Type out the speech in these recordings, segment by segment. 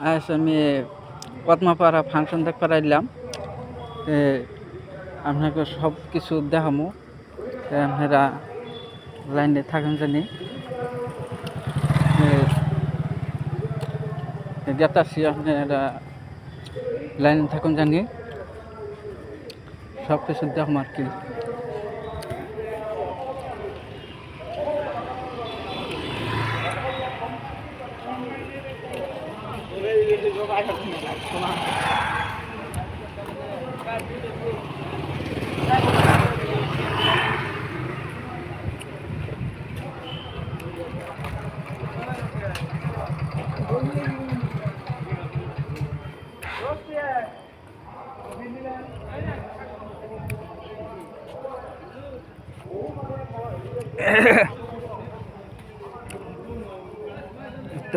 আমি পদ্মাপাড়া ফাংশন দেখতে পাইলাম এ, আপনাকে সব কিছু দেখামো। আপনারা লাইনে থাকেন জানি। গেতাছি আপনারা লাইনে থাকুন জানি। সব কিছু দেখাম আর কি।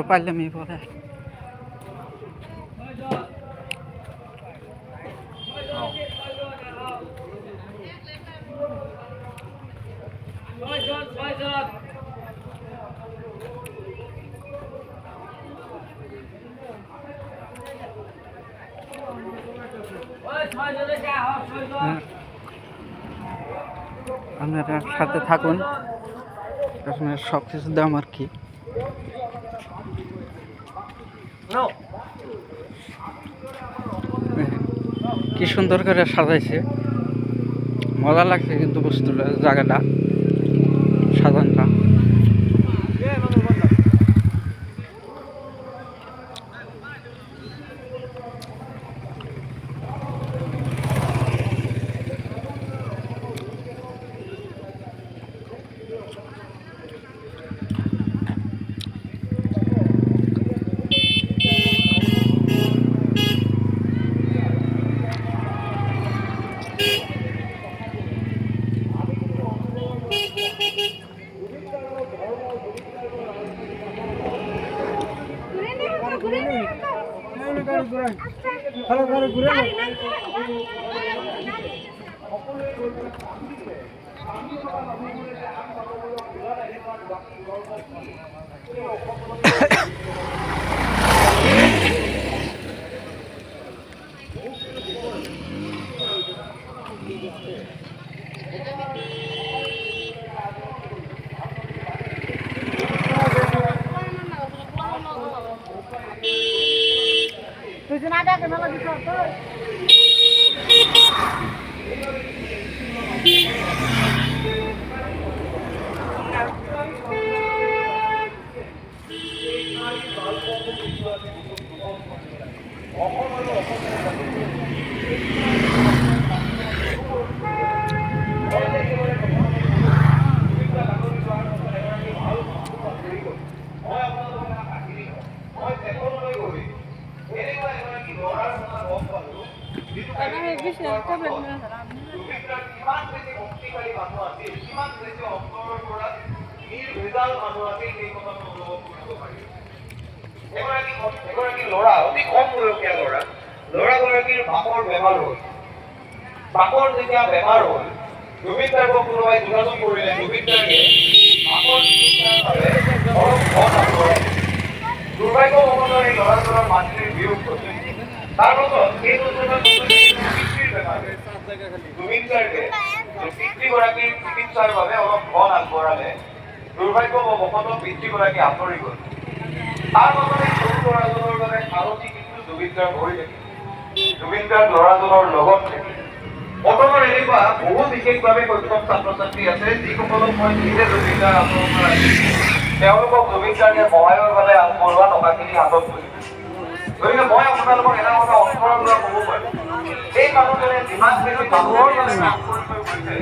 তো পারলাম এই পরে। হ্যাঁ। আপনারা সাথে থাকুন। আপনার সব কিছু দাম আর কি। কি সুন্দর করে সাজাইছে। মজা লাগছে কিন্তু বস্তুটা জায়গাটা। এগৰাকী ল'ৰা অতি কম বয়সীয়া ল'ৰা ল'ৰাগৰাকীৰ বাপৰ বেমাৰ হ'ল? বাপৰ যেতিয়া বেমাৰ হ'ল জুবিন গাৰ্গক কোনোবাই যোগাযোগ কৰিলে জুবিন গাৰ্গে বাপৰ চিকিৎসাৰ বাবে ঘৰৰ ঘৰ আগবঢ়াই দুৰ্ভাগ্যবশতঃ এই ল'ৰাজনৰ মাতৃৰ বিয়োগ এই গাৰ্গে পিতৃগৰাকীৰ চিকিৎসাৰ বাবে অলপ ধন আগবঢ়ালে, দুৰ্ভাগ্যবশতঃ পিতৃগৰাকী আঁতৰি গ'ল। তাৰ মাজতে সৰু ল'ৰাজনৰ বাবে সাৰথি কিন্তু জুবিন গাৰ্গ হৈ থাকিল। জুবিন গাৰ্গ ল'ৰাজনৰ লগত বৰ্তমান এনেকুৱা বহু বিশেষভাৱে ছাত্ৰ ছাত্ৰী আছে, যিসকলক মই নিজে বাবে আগবঢ়োৱা টকাখিনি হাতত তুলিছে গতিকে মই আপোনালোকক এটা কথা অন্তৰৰ পৰা ক'ব পাৰিম এই মানুহজনে যিমান বেছি মানুহৰ কাম কৰি গৈছে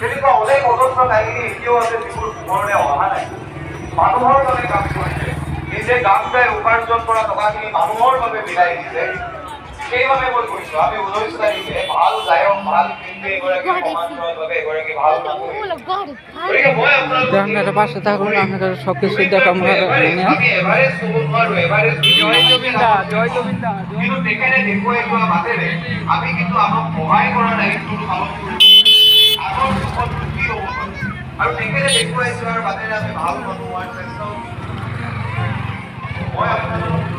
তেনেকুৱা অনেক অজস্ৰ এতিয়াও আছে যিবোৰ পোহৰলৈ অহা নাই। মানুহৰ বাবে কাম কৰিছে, নিজে গান উপাৰ্জন কৰা টকাখিনি মানুহৰ বাবে বিলাই দিছে। সেইবাবে মই কৈছো আমি ঊনৈছ তাৰিখে ভালো গায়ক ভালো শিল্পী এগৰাকী সমান্তৰাল বাবে এগৰাকী ভালো গতিকে মই আপোনালোকক পাশে থাকুন আপনাদের সব দেখাম আমি এভাৰেষ্ট ক'ব নোৱাৰো জয় গোবিন্দা জয় গোবিন্দা কিন্তু তেখেতে দেখুৱাই যোৱা বাটেৰে আমি কিন্তু আনক সহায় কৰা দায়িত্বটো পালন কৰিব আনৰ সুখত সুখী হ'ব আৰু তেখেতে দেখুৱাই যোৱাৰ বাটেৰে আমি ভালো মানুহ চেষ্টাও মই আপোনালোকক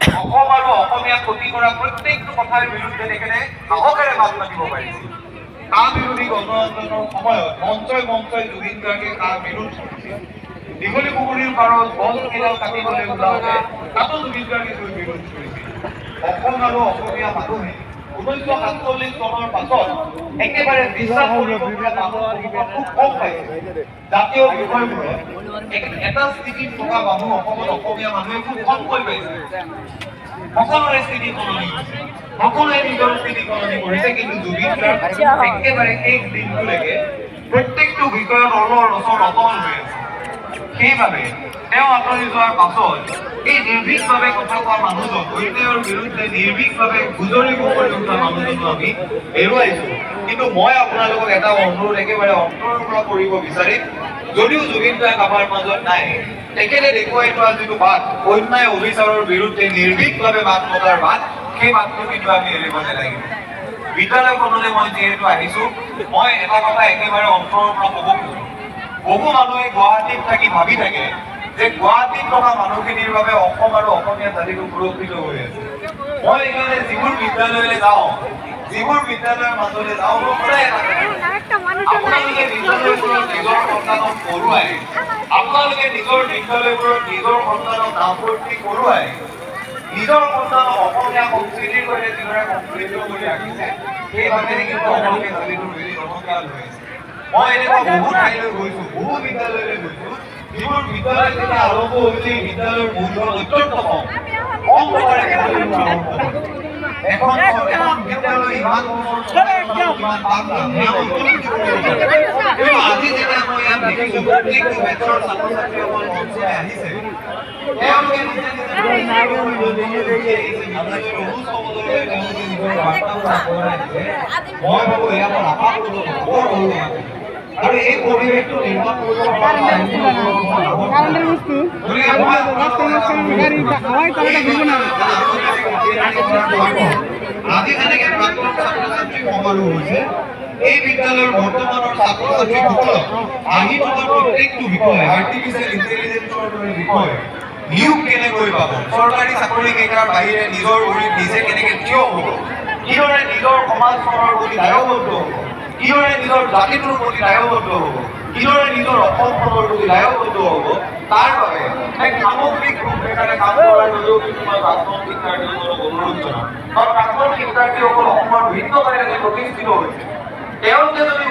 অসম আৰু অসমীয়া ক্ষতি কৰা প্ৰত্যেকটো কথাৰ বিৰুদ্ধে তেখেতে সাহসেৰে মাত মাতিব পাৰিছিল কা বিৰোধী গণ আন্দোলনৰ সময়ত মঞ্চই মঞ্চই জুবিন গাৰ্গে কা বিৰোধ কৰিছিল দীঘলী পুখুৰীৰ পাৰত গছ কেইডাল কাটিবলৈ ওলাওঁতে তাতো জুবিন গাৰ্গে বিৰোধ কৰিছিল। অসম আৰু অসমীয়া মানুহে ঊনৈছশ সাতচল্লিছ চনৰ পাছত একেবাৰে বিশ্বাস কৰিব খুব কম পাইছে জাতীয় বিষয়বোৰত এটা স্থিতিত থকা মানুহ অসমত অসমীয়া মানুহে খুব কমকৈ পাইছে। সকলোৰে স্থিতি সলনি। সকলোৱে নিজৰ স্থিতি সলনি কৰিছে কিন্তু একেবাৰে শেষ দিনটোলৈকে প্ৰত্যেকটো বিষয়ত অলৰ ৰচৰ অটল হৈ আছে। সেইবাবে তেওঁ আঁতৰি যোৱাৰ পাছত এই নিৰ্ভীকভাৱে কথা কোৱা মানুহজন, অন্যায়ৰ বিৰুদ্ধে নিৰ্ভীকভাৱে গুজৰিব কৰি উঠা আমি হেৰুৱাইছো। কিন্তু মই আপোনালোকক এটা অনুৰোধ একেবাৰে অন্তৰৰ পৰা কৰিব বিচাৰিম। যদিও জুবিন গাৰ্গ আমাৰ মাজত নাই, তেখেতে দেখুৱাই থোৱা যিটো বাট, অন্যায় অবিচাৰৰ বিৰুদ্ধে নিৰ্ভীকভাৱে মাত মতাৰ বাট, সেই বাটটো কিন্তু আমি এৰিব নালাগিব। বিদ্যালয়খনলৈ মই যিহেতু আহিছো, মই এটা কথা একেবাৰে অন্তৰৰ পৰা ক'ব খোজো। বহু মানুহে গুৱাহাটীত থাকি ভাবি থাকে যে গুৱাহাটীত থকা মানুহখিনিৰ বাবে অসম আৰু অসমীয়া জাতিটো সুৰক্ষিত হৈ আছে। মই এইকাৰণে যিবোৰ বিদ্যালয়লৈ যাওঁ, যিবোৰ বিদ্যালয়ৰ মাজলৈ যাওঁ আপোনালোকে বিদ্যালয়বোৰত নিজৰ সন্তানক পঢ়ুৱাই, আপোনালোকে নিজৰ বিদ্যালয়বোৰত নিজৰ সন্তানক নামভৰ্তি কৰোৱাই নিজৰ সন্তানক অসমীয়া সংস্কৃতিৰ সৈতে যিদৰে সংশ্লিষ্ট কৰি ৰাখিছে সেইভাৱে কিন্তু অসমীয়া জাতিটোৰ বেলি হৈ আছে। এনেকুৱা বহু ঠাইলৈ গৈছো বহু বিদ্যালয়লৈ গৈছো যিবোৰ বিদ্যালয় যেতিয়া আৰম্ভ হৈছিল সেই বিদ্যালয়ৰ মূলধন অত্যন্ত কম কম টকাৰে বিদ্যালয়বোৰ আৰম্ভ হৈছিল। এখন এখন বিদ্যালয় ইমান ইমান দাম দাম, সেই অঞ্চলত কি কৰিব পাৰে? কিন্তু আজি যেতিয়া মই ইয়াত দেখিছো প্ৰত্যেকটো বেটৰ ছাত্ৰ ছাত্ৰীসকল মঞ্চলৈ আহিছে তেওঁলোকে নিজে নিজে বিদ্যালয়ৰ অনুষ্ঠৱলৈ তেওঁলোকে নিজৰ বাৰ্তাবোৰ আগবঢ়াই দিছে মই ভাবো এয়া মোৰ আশাপূৰ্ণ বৰ গৌৰৱ কারেন্টের বস্তু গাড়ি হাওয়াই তালাটা ঘুরবে না। আজি যেনেকে প্ৰাক্তন ছাত্ৰ ছাত্ৰী হৈছে এই বিদ্যালয়ৰ বৰ্তমানৰ ছাত্ৰ ছাত্ৰীসকলক আহি থকা প্ৰত্যেকটো বিষয় আৰ্টিফিচিয়েল ইণ্টেলিজেন্সৰ দৰে বিষয় নিয়োগ কেনেকৈ পাব? চৰকাৰী চাকৰি কেইটাৰ বাহিৰে নিজৰ ভৰিত নিজে কেনেকে থিয় হ'ব? কিদৰে নিজৰ সমাজখনৰ প্ৰতি দায়বদ্ধ হ'ব? কিদৰে নিজৰ জাতিটোৰ প্ৰতি দায়বদ্ধ হ'ব? কিদৰে নিজৰ অসমখনৰ প্ৰতি দায়বদ্ধ হ'ব? তাৰ বাবে এক সামগ্ৰিক ৰূপৰেখাৰে কাম কৰাৰ বাবেও কিন্তু মই প্ৰাক্তন শিক্ষাৰ্থীসকলক অনুৰোধ জনাম। কাৰণ প্ৰাক্তন শিক্ষাৰ্থীসকল অসমৰ ভিন্ন ঠাইতে প্ৰতিষ্ঠিত হৈছে। তেওঁলোকে যদি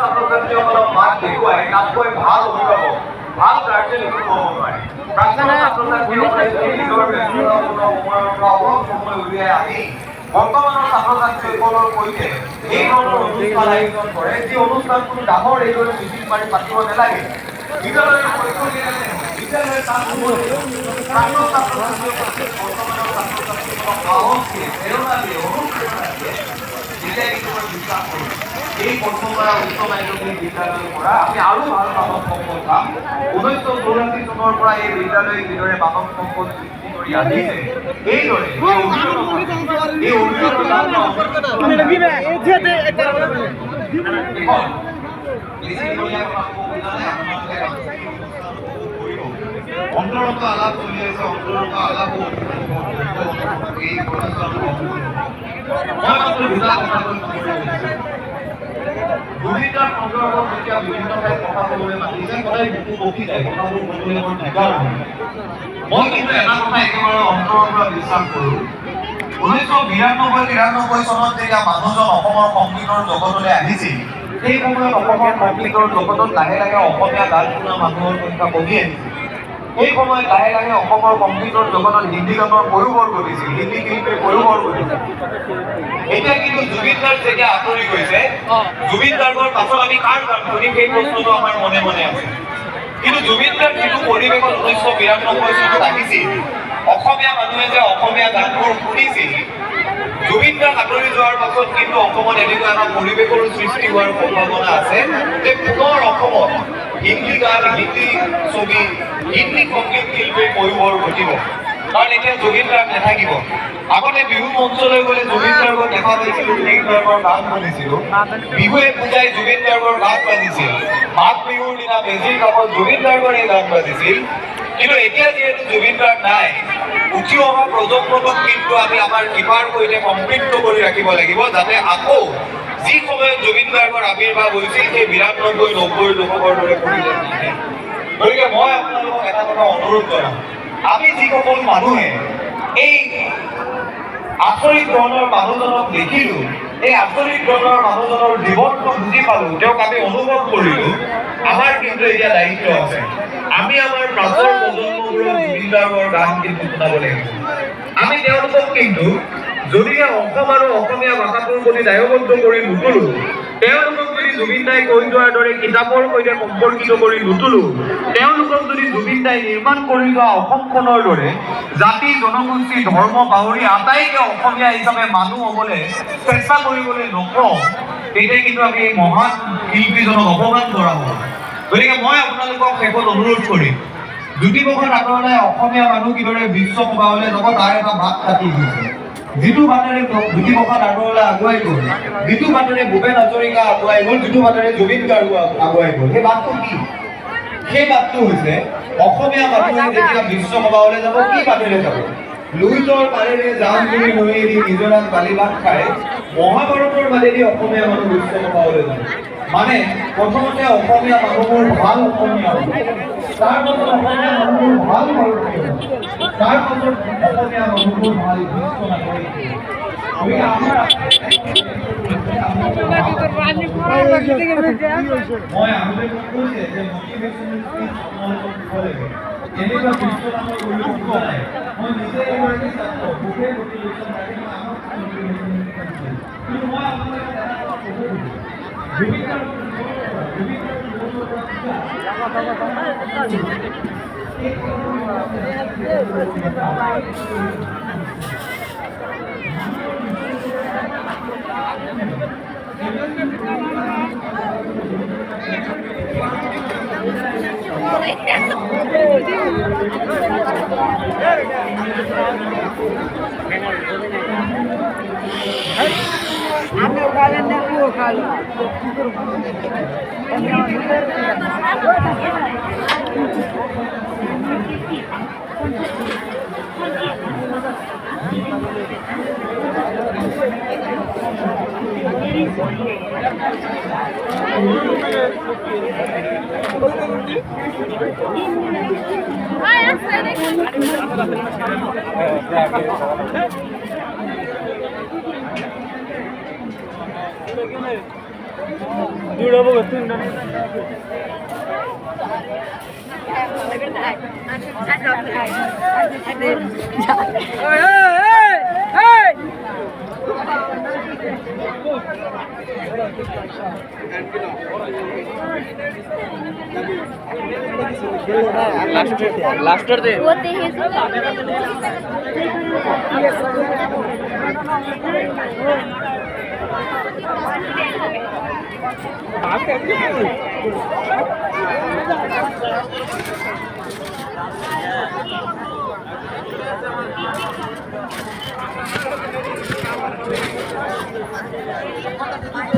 ছাত্ৰ ছাত্ৰীসকলক মাত দেখুৱাই তাতকৈ ভালো অভিভাৱক, ভালো গাৰ্জেন একো হ'ব নোৱাৰে প্ৰাক্তন ছাত্ৰ ছাত্ৰীসকলে নিজৰ ব্যস্ততাপূৰ্ণ সময়ৰ পৰা অলপ সময় উলিয়াই আহি বৰ্তমানৰ ছাত্ৰ ছাত্ৰীসকলৰ সৈতে এই ধৰণৰ অনুষ্ঠান আয়োজন কৰে। যি অনুষ্ঠান কোনো ডাঙৰ এইদৰে মিটিং মাৰি পাতিব নালাগে। বিদ্যালয়ৰ বিদ্যালয়ৰ ছাত্ৰ ছাত্ৰীসকলে বৰ্তমানৰ ছাত্ৰ ছাত্ৰীসকলক সাহস দিয়ে, প্ৰেৰণা দিয়ে, অনুপ্ৰেৰণা দিয়ে তেতিয়া কিন্তু বিশ্বাস কৰোঁ এই প্ৰথমবাৰ উচ্চ মাধ্যমিক বিদ্যালয়ৰ পৰা আমি আৰু ভালো মানৱ সম্পদ পাম ঊনৈছশ চৌৰাশী চনৰ পৰা এই বিদ্যালয়ে যিদৰে মানৱ সম্পদ সৃষ্টি কৰি আহিছে এইদৰে এই। অন্তৰত আলাপ চলি আছে অন্তৰত আলাপ এই কথা যেতিয়া কথা ক'বলৈ মাতিছে, সদায় মই কিন্তু এটা কথা একেবাৰে অন্তৰৰ পৰা বিশ্বাস কৰোঁ। ঊনৈছশ বিৰান্নব্বৈ, তিৰান্নব্বৈ চনত যেতিয়া মানুহজন অসমৰ সংগীতৰ জগতলৈ আহিছিল, সেই সময়ত অসমৰ সংগীতৰ জগতত লাহে লাহে অসমীয়া গান শুনা মানুহৰ সংখ্যা কমি আহিছিল সেই সময়ত লাহে লাহে অসমৰ সংগীতৰ জগতত হিন্দী গানৰ পয়োভৰ ঘটিছিল হিন্দী শিল্পীৰ পয়োভৰ ঘটিছিল। এতিয়া কিন্তু জুবিন গাৰ্গ যেতিয়া আঁতৰি গৈছে জুবিন গাৰ্গৰ পাছত আমি কাৰ গান শুনিম সেই প্ৰশ্নটো আমাৰ মনে মনে আছে। কিন্তু জুবিন গাৰ্গ যিটো পৰিৱেশত ঊনৈছশ বিৰান্নব্বৈ চনত আহিছিল অসমীয়া মানুহে যে অসমীয়া গানবোৰ শুনিছিল জুবিন গাৰ্গ আঁতৰি যোৱাৰ পাছত কিন্তু অসমত এনেকুৱা এটা পৰিৱেশৰ সৃষ্টি হোৱাৰ সম্ভাৱনা আছে যে পুনৰ অসমত হিন্দী গান, হিন্দী ছবি, হিন্দী সংগীত শিল্পীৰ ময়ূৰ ঘটিব। কাৰণ এতিয়া জুবিন গাৰ্গ নাথাকিব। আগতে বিহু মঞ্চলৈ গ'লে জুবিন গাৰ্গক দেখা পাইছিলোঁ, জুবিন গাৰ্গৰ গান শুনিছিলোঁ। বিহুৱে পূজাই জুবিন গাৰ্গৰ গান বাজিছিল। মাঘ বিহুৰ দিনা মেজিৰ কাষত জুবিন গাৰ্গৰে গান বাজিছিল। কিন্তু এতিয়া যিহেতু জুবিন গাৰ্গ নাই উঠি অহা প্ৰজন্মটোক কিন্তু আমি আমাৰ কৃপাৰ সৈতে সম্পৃক্ত কৰি ৰাখিব লাগিব, যাতে আকৌ যি সময়ত জুবিন গাৰ্গৰ আৱিৰ্ভাৱ হৈছিল, সেই বিৰান্নব্বৈ নব্বৈৰ দশকৰ দৰে পৰিৱেশ নাহে গতিকে মই আপোনালোকক এটা কথা অনুৰোধ জনাম। আমি যিসকল মানুহে এই আচৰিত ধৰণৰ মানুহজনক দেখিলো এই আঞ্চলিক ধৰণৰ মানুহজনৰ জীৱনটো বুজি পালো। তেওঁক আমি অনুভৱ কৰিলো। আমাৰ কিন্তু এতিয়া দায়িত্ব আছে। আমি আমাৰ প্ৰাচৰ প্ৰজন্মবোৰক জুবিন গান কিন্তু শুনাব লাগিব। আমি তেওঁলোকক কিন্তু, যদিহে অসম আৰু অসমীয়া ভাষাটোৰ প্ৰতি দায়বদ্ধ কৰি নুতুলো তেওঁলোকক জুবিন দাই কৈ যোৱাৰ দৰে কিতাপৰ সৈতে সম্পৰ্কিত কৰি নুতুলো, তেওঁলোকক যদি জুবিন দাই নিৰ্মাণ কৰি যোৱা অসমখনৰ দৰে জাতি, জনগোষ্ঠী, ধৰ্ম পাহৰি আটাইকে অসমীয়া হিচাপে মানুহ হ'বলৈ চেষ্টা কৰিবলৈ নকওঁ তেতিয়া কিন্তু আমি এই মহান শিল্পীজনক অপমান কৰা হ'ব। গতিকে মই আপোনালোকক শেষত অনুৰোধ কৰিম জ্যোতিপ্ৰসাদ আগৰৱালাই অসমীয়া মানুহ কিদৰে বিশ্ব সভালৈ যাব, তাৰ এটা বাট কাটি দিছে যিটো বাটেৰে জ্যোতিপ্ৰসাদ আগৰৱালা আগুৱাই গ'ল। যিটো বাটেৰে ভূপেন হাজৰিকা আগুৱাই গ'ল যিটো বাটেৰে জুবিন গাৰ্গ আগুৱাই গ'ল। সেই বাটটো কি? সেই বাটটো হৈছে অসমীয়া মানুহে যেতিয়া বিশ্ব যাব, কি বাটেৰে যাব? লুইতৰ পাৰেৰে জান জুৰি নৈয়েদি নিজৰাত বালিবাট খাই মহাভাৰতৰ মাজেদি অসমীয়া মানুহ বিশ্ব সভালৈ যাব মানে প্ৰথমতে অসমীয়া মানুহবোৰ ভালো অসমীয়া হ'ব। তাৰ পাছত অসমীয়া মানুহবোৰ ভালো ভাৰতীয় হ'ব। তাৰ পাছত অসমীয়া মানুহবোৰ ভালো বিশ্ব নাগৰিক মই আগতে কৈছে যে মটিভেশ্যনেল স্পীচ দিব লাগে এনেকুৱা বিশ্বনাথৰ কৰিব পোৱা নাই মই নিজে এগৰাকী ছাত্ৰ মোকে মটিভেশ্যন লাগে মই আমাক motivation দিছোঁ। কিন্তু মই আপোনালোকক এটা কথা ক'ব খোজো জুবিন গাৰ্গৰ জীৱনৰ পৰা, জুবিন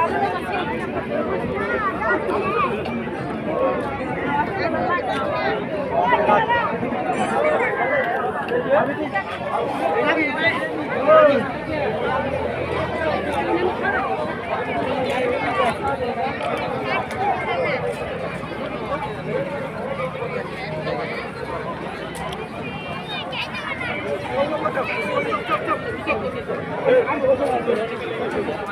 আমি খালেন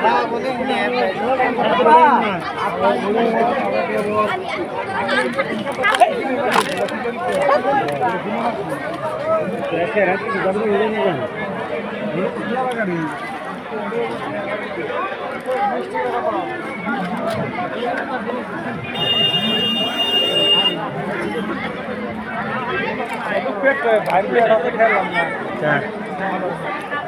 हैं Hey! গরু ভাই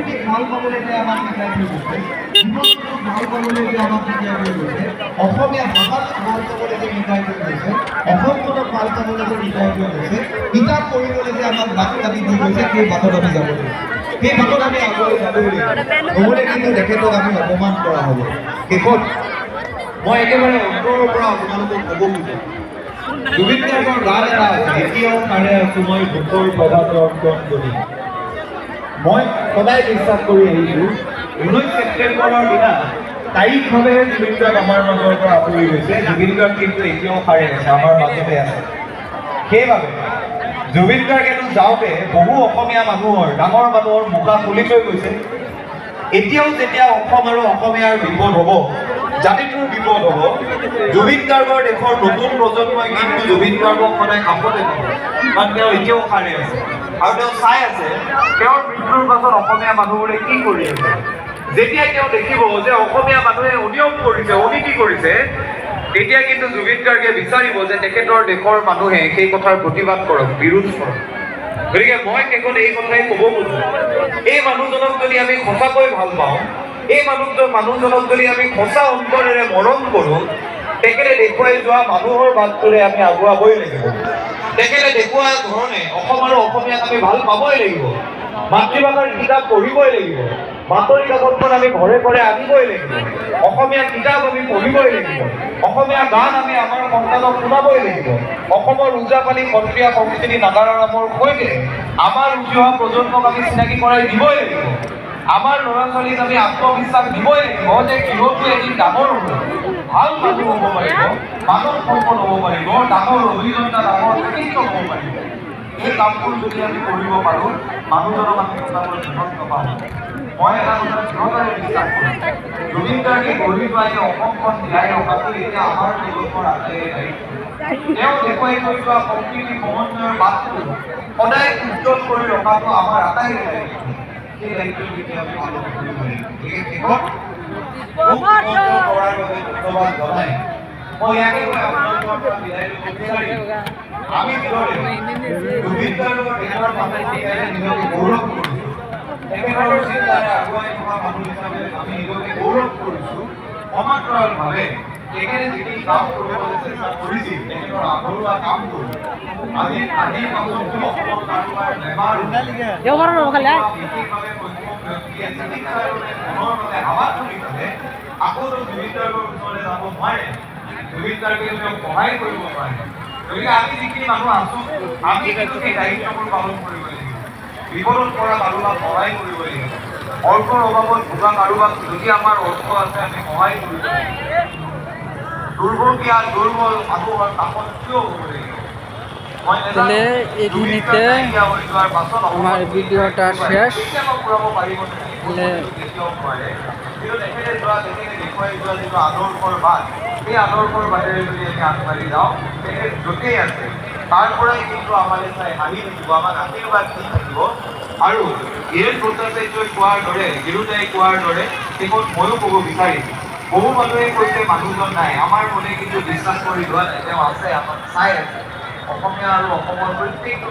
প্ৰকৃতিক ভালো পাবলৈ যে আমাক শিকাই থৈ গৈছে জীৱনটোক ভালো পাবলৈ আমাক অসমীয়া ভাষাটোক ভালো পাবলৈ যে শিকাই ভালো পাবলৈ যে শিকাই থৈ কিতাপ পঢ়িবলৈ যে আমাক বাট কাটি থৈ গৈছে সেই বাটত আমি যাব সেই বাটত আমি আগুৱাই কিন্তু তেখেতক আমি অপমান কৰা হ'ব। শেষত মই একেবাৰে অন্তৰৰ পৰা আপোনালোকক ক'ব খোজোঁ। জুবিন গাৰ্গৰ গান এটা আছে এতিয়াও তাৰে আছো, মই ভোকৰ প্ৰভাতৰ অন্তন কৰি মই সদায় বিশ্বাস কৰি আহিছোঁ ঊনৈছ ছেপ্টেম্বৰৰ দিনা তাৰিখভাৱেহে গাৰ্গ আমাৰ মাজৰ পৰা আঁতৰি গৈছে। জুবিন গাৰ্গ কিন্তু এতিয়াও সাৰে আছে আমাৰ মাজতে আছে। সেইবাবে জুবিন গাৰ্গেতো যাওঁতে বহু অসমীয়া মানুহৰ ডাঙৰ মানুহৰ মুখা খুলি থৈ গৈছে। এতিয়াও যেতিয়া অসম আৰু অসমীয়াৰ বিপদ হ'ব জাতিটোৰ বিপদ হ'ব জুবিন গাৰ্গৰ দেশৰ নতুন প্ৰজন্মই কিন্তু জুবিন গাৰ্গক সদায় কাষতে কাৰণ তেওঁ এতিয়াও সাৰে আছে। আৰু তেওঁ চাই আছে, তেওঁৰ মৃত্যুৰ পাছত অসমীয়া মানুহবোৰে কি কৰি আছে। যেতিয়াই তেওঁ দেখিব যে অসমীয়া মানুহে অনিয়ম কৰিছে অনীতি কৰিছে, তেতিয়া কিন্তু জুবিন গাৰ্গে বিচাৰিব যে তেখেতৰ দেশৰ মানুহে সেই কথাৰ প্ৰতিবাদ কৰক, বিৰোধ কৰক। গতিকে মই শেষত এই কথাই ক'ব খোজো। এই মানুহজনক যদি আমি সঁচাকৈ ভালো পাওঁ, এই মানুহজন মানুহজনক যদি আমি সঁচা অন্তৰেৰে মৰম কৰোঁ, তেখেতে দেখুৱাই যোৱা মানুহৰ বাটটোৰে আমি আগুৱাবই লাগিব। তেখেতে দেখুওৱা ধৰণে অসম আৰু অসমীয়াক আমি ভালো পাবই লাগিব। মাতৃভাষাৰ কিতাপ পঢ়িবই লাগিব। বাতৰি কাকতখন আমি ঘৰে ঘৰে আনিবই লাগিব। অসমীয়া কিতাপ আমি পঢ়িবই লাগিব। অসমীয়া গান আমি আমাৰ সন্তানক শুনাবই লাগিব। অসমৰ ওজাপালি সত্ৰীয়া সংস্কৃতি নাগাৰা নামৰ সৈতে আমাৰ উঠি অহা প্ৰজন্মক আমি চিনাকি কৰাই দিবই লাগিব। আমাৰ ল'ৰা ছোৱালীক আমি আত্মবিশ্বাস দিবই লাগিব যে কিহতো এদিন ডাঙৰ হ'ব। ভালো মানুহ হ'ব পাৰিব মানৱ সম্পদ হ'ব পাৰিব, ডাঙৰ অভিযন্তা, ডাঙৰ চিকিৎসক হ'ব পাৰিব। এই কামবোৰ যদি আমি কৰিব পাৰোঁ মানুহজনক আমি সঁচাকৈ বিভক্ত পাওঁ মই এটা কথা দৃঢ়তাৰে বিশ্বাস কৰোঁ জুবিন গাৰ্গে গঢ়ি লোৱা এই অসমখন জীয়াই ৰখাটো এতিয়া আমাৰ প্ৰজন্মৰ আটাইৰে দায়িত্ব। তেওঁ দেখুৱাই থৈ যোৱা সম্প্ৰীতি, সমন্বয়ৰ বাটটো সদায় উজ্জ্বল কৰি ৰখাটো আমাৰ আটাইৰে দায়িত্ব। সেই দায়িত্বটো এতিয়া আমি পালন জনাই মই কৈ আপোনালোকৰ গৌৰৱ কৰিছোঁ তেখেতৰ চিন্তাৰে আগুৱাই থকা মানুহ গৌৰৱ কৰিছোঁ সমান্তৰালভাৱে তেখেতে যিখিনি কাম কৰিবলৈ চেষ্টা কৰিছিল তেখেতৰ আগৰুৱা কামবোৰ আজি আজিৰ কামতো অসমৰ কাৰোবাৰ বেমাৰ বিশেষভাৱে সক্ষম ব্যক্তিয়ে চিকিৎসাৰ বাবে ধনৰ বাবে হাবাথ ধৰি পেলাই আকৌ গাৰ্গৰ ওচৰলৈ যাব নোৱাৰে তেওঁক সহায় কৰিব পাৰে গতিকে আমি যিখিনি মানুহ আছোঁ আমি কিন্তু সেই দায়িত্ববোৰ পালন কৰিব লাগিব। বিপদত পৰা কাৰোবাক সহায় কৰিব লাগিব। অৰ্থৰ অভাৱত ভোগা কাৰোবাক যদি আমাৰ অৰ্থ আছে আমি সহায় কৰিব দুৰ্ভগীয়া দুৰ্বল মানুহৰ কাষত থিয় হ'ব লাগিব? তাহলে পাছত আমার ভিডিওটা শেষ। তাহলে সেই আদৰ্শৰ বাটেৰে যদি আমি আগবাঢ়ি যাওঁ তেখেত য'তেই আছে তাৰ পৰাই কিন্তু আমালৈ চাই হাঁহি থাকিব আমাক আশীৰ্বাদ দি থাকিব। আৰু হীৰেণ ভট্টাচাৰ্যই কোৱাৰ দৰে গিৰুদাই কোৱাৰ দৰে শেষত ময়ো ক'ব বিচাৰিছোঁ। বহু মানুহে কৈছে, মানুহজন নাই। আমাৰ মনে কিন্তু বিশ্বাস কৰি লোৱা নাই। তেওঁ আছে আমাক চাই আছে। অসমীয়া আৰু অসমৰ প্ৰত্যেকটো